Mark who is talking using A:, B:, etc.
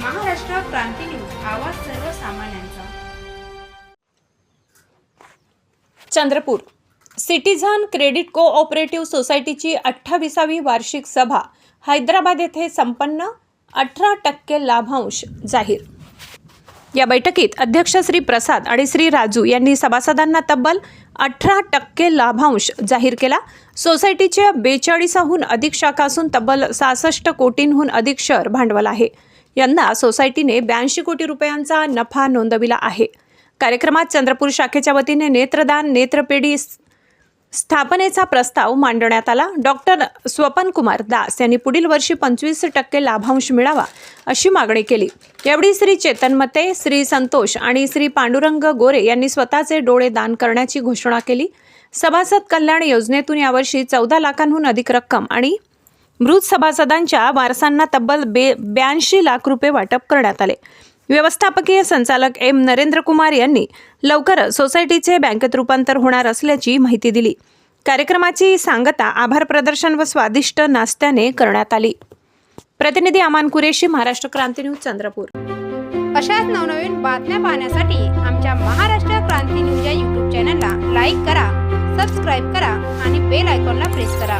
A: Maharashtra Kranti news आवाज सर्वसामान्यांचा.
B: Chandrapur. Citizen credit cooperative सोसायटीची अठ्ठावीसावी वार्षिक सभा हैदराबाद येथे संपन्न अठरा टक्के लाभांश जाहीर. या बैठकीत अध्यक्ष श्री प्रसाद आणि श्री राजू यांनी सभासदांना तब्बल अठरा टक्के लाभांश जाहीर केला. सोसायटीच्या बेचाळीसाहून अधिक शाखा असून तब्बल सहासष्ट कोटींहून अधिक शेअर भांडवल आहे. यंदा सोसायटीने ब्याऐंशी कोटी रुपयांचा नफा नोंदविला आहे. कार्यक्रमात चंद्रपूर शाखेच्या वतीने नेत्रदान नेत्रपेढी स्थापनेचा प्रस्ताव मांडण्यात आला. डॉक्टर स्वपन कुमार दास यांनी पुढील वर्षी पंचवीस टक्के लाभांश मिळावा अशी मागणी केली. यावेळी श्री चेतन मते श्री संतोष आणि श्री पांडुरंग गोरे यांनी स्वतःचे डोळे दान करण्याची घोषणा केली. सभासद कल्याण योजनेतून यावर्षी चौदा लाखांहून अधिक रक्कम आणि मृत सभासदांच्या वारसांना तब्बल बे ब्याऐंशी लाख रुपये वाटप करण्यात आले. व्यवस्थापकीय संचालक एम. नरेंद्र कुमार यांनी लवकरच सोसायटीचे बँकेत रूपांतर होणार असल्याची माहिती दिली. कार्यक्रमाची सांगता आभार प्रदर्शन व स्वादिष्ट नाश्त्याने करण्यात आली. प्रतिनिधी अमान कुरेशी महाराष्ट्र क्रांती न्यूज चंद्रपूर.
A: अशाच नवनवीन बातम्या पाहण्यासाठी आमच्या महाराष्ट्र क्रांती न्यूज या यूट्यूब चॅनलला लाईक करा सबस्क्राईब करा आणि बेल आयकॉनला प्रेस करा.